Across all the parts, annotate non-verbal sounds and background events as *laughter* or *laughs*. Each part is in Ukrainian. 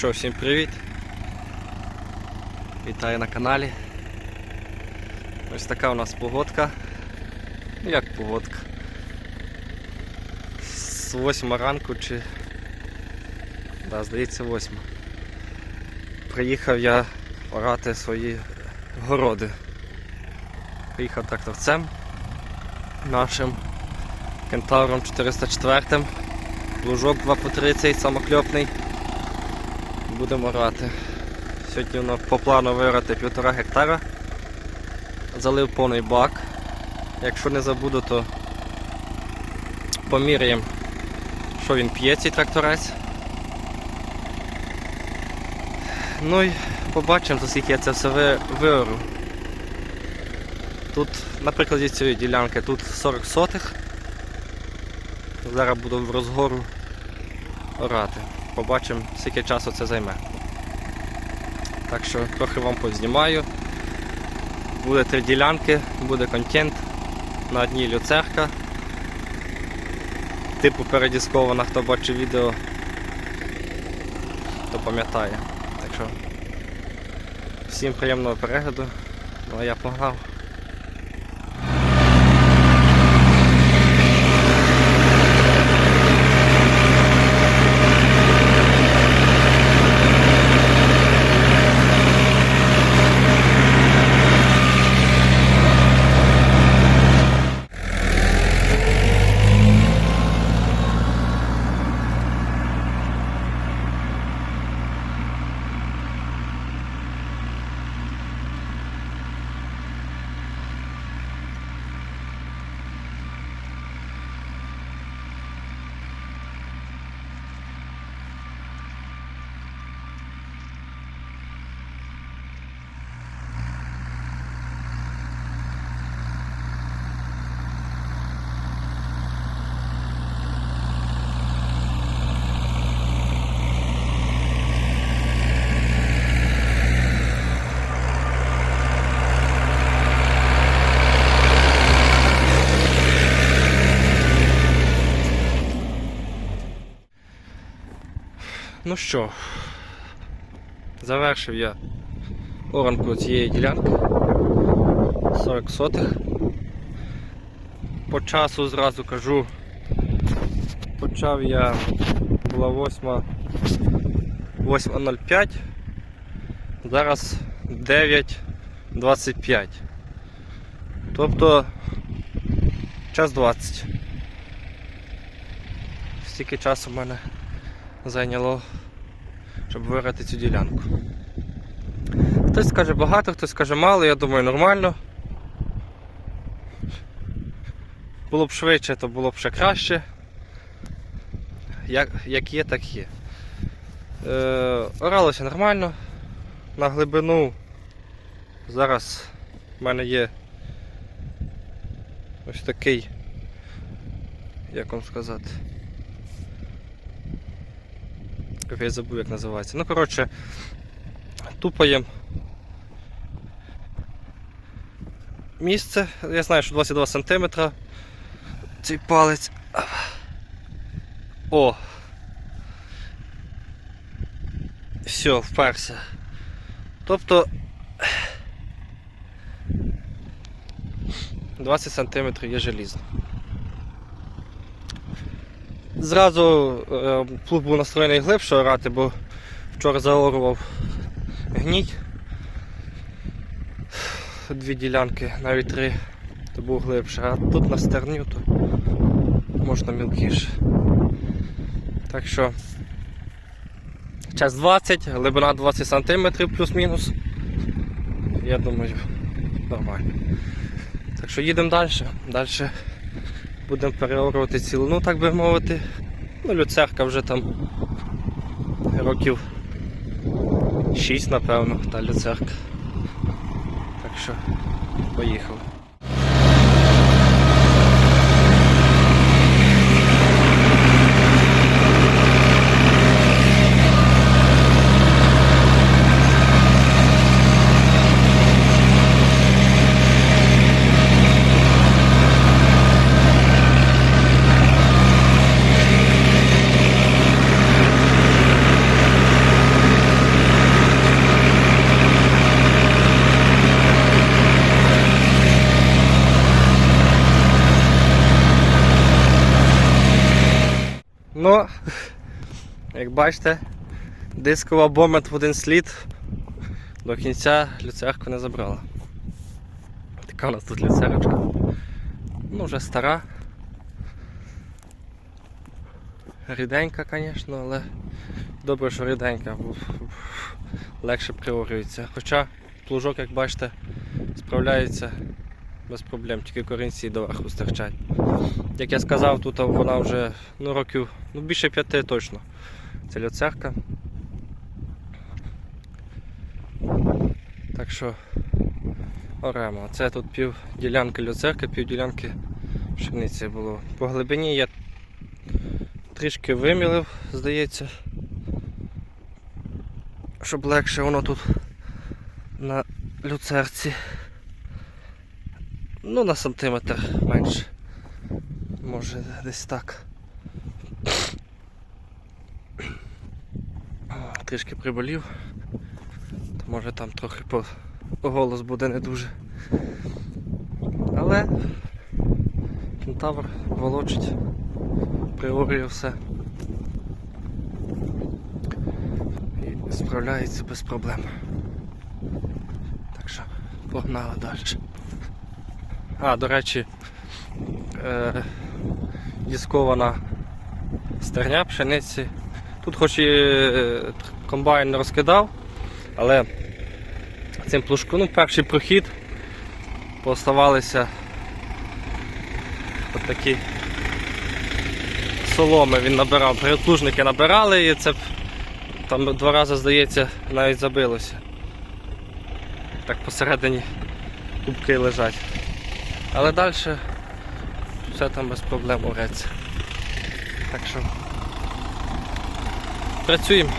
Що, всім привіт. Вітаю на каналі. Ось така у нас погодка. Ну як погодка? З 8 ранку чи. Да, здається, 8. Приїхав я орати свої городи. Приїхав тракторцем нашим кентавром 404. Лужок 2 по 30, самокльопний. Будемо орати. Сьогодні воно по плану вирати півтора гектара. Залив повний бак. Якщо не забуду, то поміряємо, що він п'є цей тракторець. Ну і побачимо, за скільки я це все ви- виору. Тут, на прикладі цієї ділянки, тут 40 сотих. Зараз буду в розгору орати. Побачимо, скільки часу це займе. Так що трохи вам познімаю. Буде три ділянки, буде контент. На одній люцерка. Типу передіскована, хто бачив відео, то пам'ятає. Так що всім приємного перегляду. Ну а я погнав. Ну що, завершив я оранку цієї ділянки 40 сотих. По часу зразу кажу, почав я була 8 8.05, зараз 9.25. Тобто час 20. Стільки часу в мене зайняло, щоб виграти цю ділянку. Хтось скаже багато, хтось скаже мало, я думаю, нормально. Було б швидше, то було б ще краще. Як, як є, так є. Е, оралося нормально. На глибину зараз в мене є ось такий, як вам сказати. Я забув, як називається. Ну, коротше, тупаємо. Місце. Я знаю, що 22 см. Цей палець. О! Все, вперся. Тобто 20 см є желізно. Зразу е, плуг був настроєний глибше орати, бо вчора заорував гній. Дві ділянки, навіть три, то був глибше, а тут на стерню, то можна мілкіше. Так що час 20, глибина 20 см плюс-мінус. Я думаю, нормально. Так що їдемо далі. Далі будемо переорувати цілину, так би мовити. Ну, люцерка вже там років 6, напевно, та люцерка. Так що, поїхали. Як бачите, дискова бомба в один слід до кінця люцерку не забрала. Така у нас тут люцерочка. Ну, вже стара. Ріденька, звісно, але добре, що ріденька, легше приорюється. Хоча плужок, як бачите, справляється без проблем, тільки корінці доверху стирчать. Як я сказав, тут вона вже ну, років ну, більше п'яти точно. Це люцерка. Так що оремо. Це тут пів ділянки люцерки, пів ділянки пшениці було. По глибині я трішки вимілив, здається. Щоб легше воно тут на люцерці. Ну, на сантиметр менше. Може десь так. Трішки приболів. То може там трохи по голос буде не дуже. Але кентавр волочить, приорює все. І справляється без проблем. Так що погнали далі. А, до речі, е, діскована стерня пшениці. Тут хоч і е, комбайн розкидав, але цим плужком, ну, перший прохід поставалися такі соломи він набирав. Передплужники набирали і це там два рази, здається, навіть забилося. Так посередині кубки лежать. Але далі все там без проблем уреться. Так що працюємо.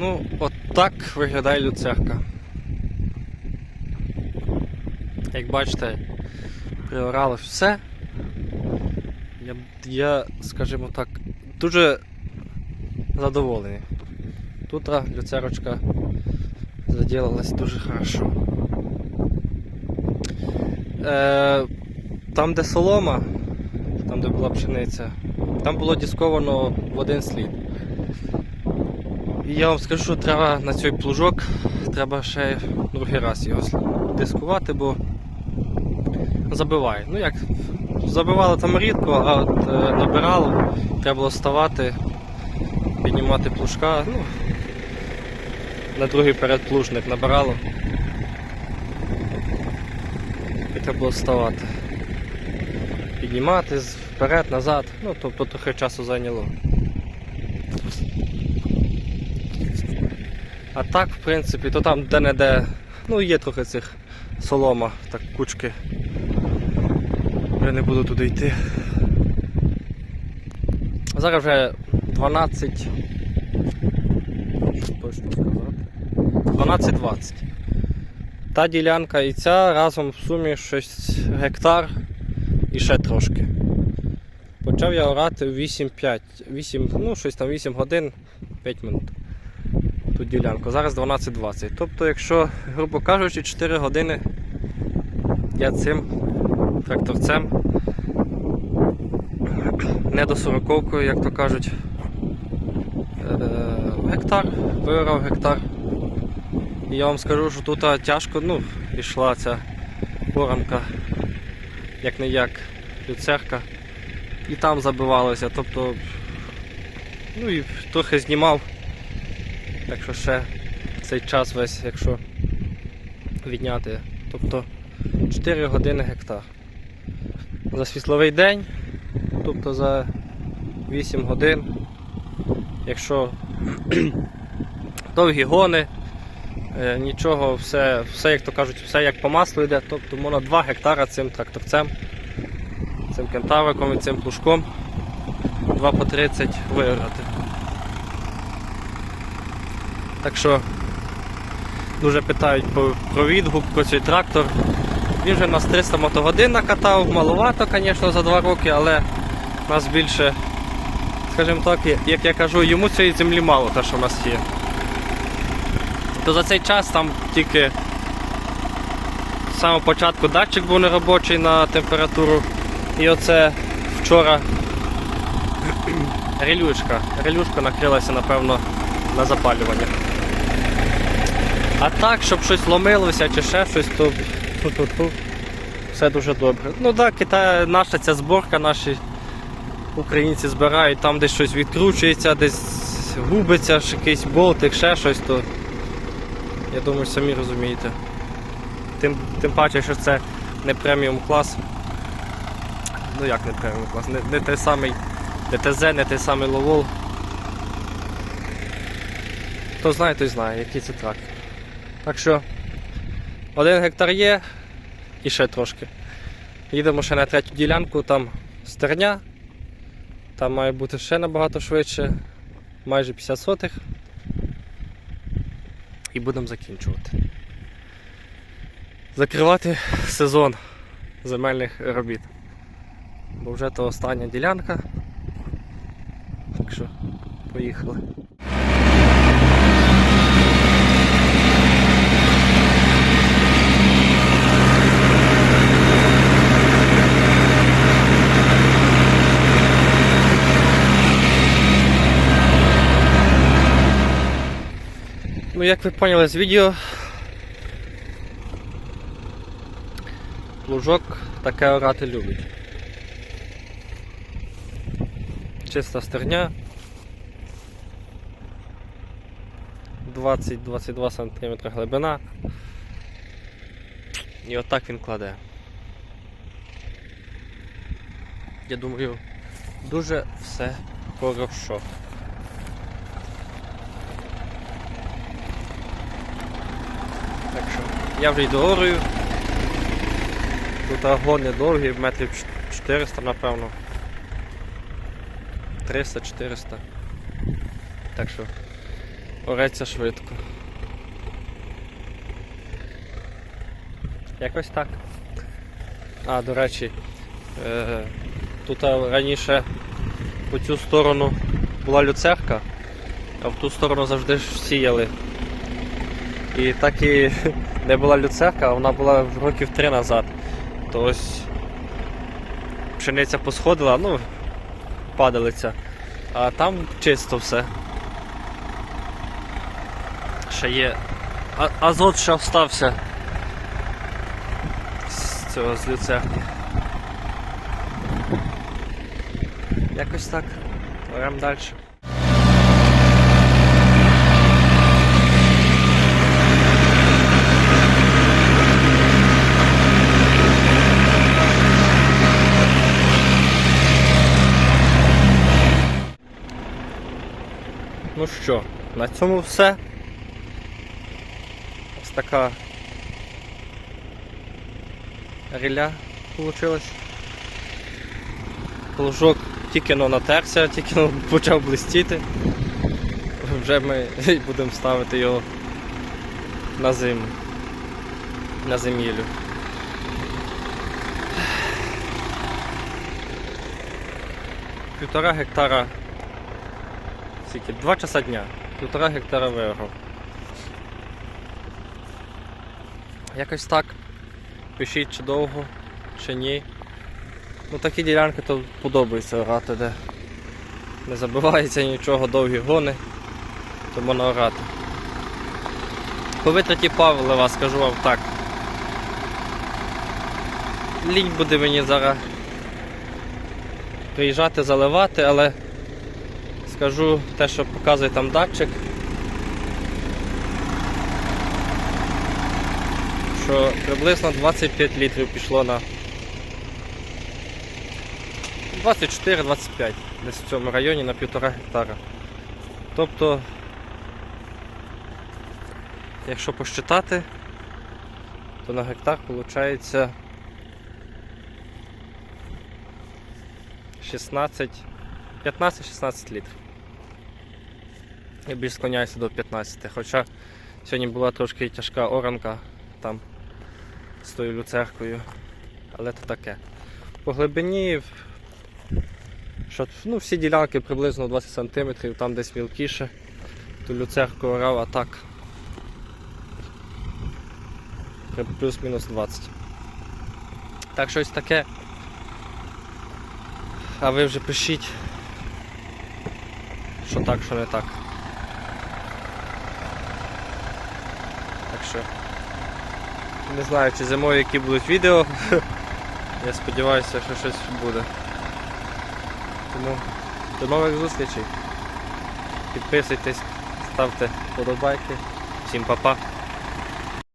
Ну, от так виглядає люцерка. Як бачите, приорали все. Я, я, скажімо так, дуже задоволений. Тут люцерочка заділилась дуже хорошо. Е, там, де солома, там, де була пшениця, там було дисковано в один слід. Я вам скажу, що треба на цей плужок, треба ще другий раз його дискувати, бо забиває. Ну як, забивали там рідко, а от е, набирало, треба було вставати, піднімати плужка, ну, на другий передплужник набирало. І треба було вставати. Піднімати вперед, назад, ну тобто трохи часу зайняло. А так, в принципі, то там де-не-де, ну є трохи цих солома, так кучки. Я не буду туди йти. Зараз вже 12. Що точно сказати? 12-20. Та ділянка і ця разом в сумі 6 гектар і ще трошки. Почав я орати 8-5, 8, ну щось там 8 годин 5 минут ту ділянку. Зараз 12.20. Тобто, якщо, грубо кажучи, 4 години я цим тракторцем не до 40 як то кажуть, е, гектар, виграв гектар. І я вам скажу, що тут тяжко ну, йшла ця поранка, як не як люцерка. І там забивалося, тобто ну і трохи знімав. Так що ще цей час весь, якщо відняти, тобто 4 години гектар. За світловий день, тобто за 8 годин Якщо *clears throat* довгі гони, е, нічого, все, все, як то кажуть, все як по маслу йде, тобто можна 2 гектара цим тракторцем, цим кентавриком і цим плужком 2 по 30 виграти. Так що дуже питають про, відгук, про цей трактор. Він вже нас 300 мотогодин накатав, маловато, звісно, за 2 роки, але нас більше, скажімо так, як я кажу, йому цієї землі мало, те, що в нас є. То за цей час там тільки з самого початку датчик був неробочий на температуру. І оце вчора релюшка. Релюшка накрилася, напевно, на запалювання. А так, щоб щось ломилося чи ще щось, то ту-ту-ту, все дуже добре. Ну так, Китай, наша ця зборка, наші українці збирають, там десь щось відкручується, десь губиться, ж якийсь болтик, ще щось, то я думаю, самі розумієте. Тим, тим паче, що це не преміум клас. Ну як не преміум клас, не, не той самий не ТЗ, не той самий ловол. Хто знає, той знає, який це трактор. Так що один гектар є і ще трошки. Їдемо ще на третю ділянку, там стерня. Там має бути ще набагато швидше, майже 50 сотих. І будемо закінчувати. Закривати сезон земельних робіт. Бо вже то остання ділянка. Так що, поїхали. Ну, як ви поняли з відео, плужок таке орати любить. Чиста стерня. 20-22 см глибина. І отак він кладе. Я думаю, дуже все хорошо. Так що я вже йду горою. Тут гони довгі, метрів 400, напевно. 300-400. Так що ореться швидко. Якось так. А, до речі, е, тут раніше по цю сторону була люцерка, а в ту сторону завжди сіяли. І так і не була люцерка, вона була років три назад. То ось пшениця посходила, ну, падалиця, а там чисто все. Ще є. А- азот ще остався з цього з люцерки. Якось так. Беремо далі. Ну що, на цьому все. Ось така риля вийшла. Плужок тільки но натерся, тільки но почав блистіти. Вже ми *laughs* будемо ставити його на зиму. На зимілю. Півтора гектара Скільки? Два часа дня. Півтора гектара виграв. Якось так. Пишіть чи довго, чи ні. Ну такі ділянки то подобається орати, де не забивається нічого, довгі гони, то можна орати. По витраті павлива скажу вам так. Лінь буде мені зараз приїжджати, заливати, але скажу те, що показує там датчик. Що приблизно 25 літрів пішло на 24-25, десь в цьому районі на півтора гектара. Тобто, якщо посчитати, то на гектар виходить 16, 15-16 літрів. Я більш склоняюся до 15, хоча сьогодні була трошки тяжка оранка там з тою люцеркою, але то таке. По глибині що, ну, всі ділянки приблизно 20 см, там десь мілкіше, то люцерку орав, а так плюс-мінус 20. Так щось таке. А ви вже пишіть, що так, що не так. Так що не знаю, чи зимою які будуть відео. *laughs* Я сподіваюся, що щось буде. Тому до нових зустрічей. Підписуйтесь, ставте вподобайки. Всім па-па.